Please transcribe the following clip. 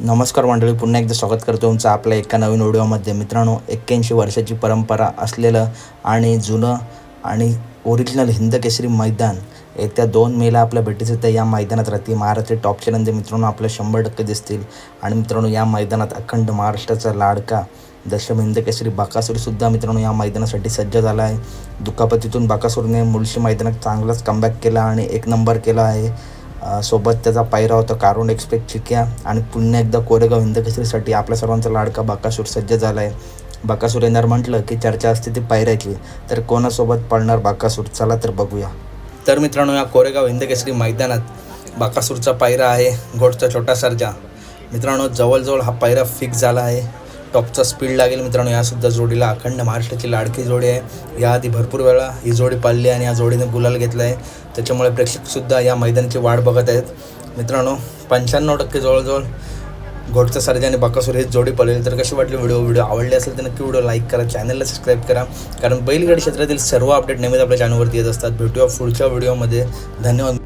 नमस्कार मंडळी पुन्हा एकदा स्वागत करतो तुमचं आपल्या एका नवीन व्हिडिओमध्ये. मित्रांनो एक्क्याऐंशी वर्षाची परंपरा असलेलं आणि जुनं आणि ओरिजिनल हिंद केसरी मैदान येत्या दोन मेला आपल्या भेटीचं त्या या मैदानात राहतील. महाराष्ट्र टॉपचे नंदी मित्रांनो आपल्या शंभर टक्के दिसतील. आणि मित्रांनो या मैदानात अखंड महाराष्ट्राचा लाडका दशम हिंद केसरी बाकासूरसुद्धा मित्रांनो या मैदानासाठी सज्ज झाला आहे. दुखापतीतून बाकासूरने मुळशी मैदानात चांगलाच कमबॅक केला आणि एक नंबर केला आहे. सोबत त्याचा पायरा होता कारुण एक्सप्रेस चिक्या. आणि पुन्हा एकदा कोरेगाव हिंदकेसरीसाठी आपल्या सर्वांचा लाडका बाकासूर सज्ज झाला आहे बाकासूर येणार म्हटलं की चर्चा असते ती पायऱ्याची. तर कोणासोबत पळणार बाकासूर? चला तर बघूया. तर मित्रांनो या कोरेगाव हिंदकेसरी मैदानात बाकासूरचा पायरा आहे घोटचा छोटा सर्जा. मित्रांनो जवळजवळ हा पायरा फिक्स झाला आहे. टॉपचा स्पीड लागेल मित्रांनो. यासुद्धा जोडीला अखंड महाराष्ट्राची लाडकी जोडी आहे. याआधी भरपूर वेळा ही जोडी पाळली आणि या जोडीने गुलाल घेतला आहे त्याच्यामुळे प्रेक्षकसुद्धा या मैदानाची वाट बघत आहेत. मित्रांनो पंच्याण्णव टक्के जवळजवळ घोटचा सर्जा आणि बाकासूर हेच जोडी पळेल तर कशी वाटली व्हिडिओ? व्हिडिओ आवडले असेल तर नक्की व्हिडिओ लाईक करा चॅनलला सबस्क्राईब करा. कारण बैलगाडी क्षेत्रातील सर्व अपडेट नेहमीच आपल्या चॅनलवरती येत असतात. भेटूया पुढच्या व्हिडिओमध्ये धन्यवाद.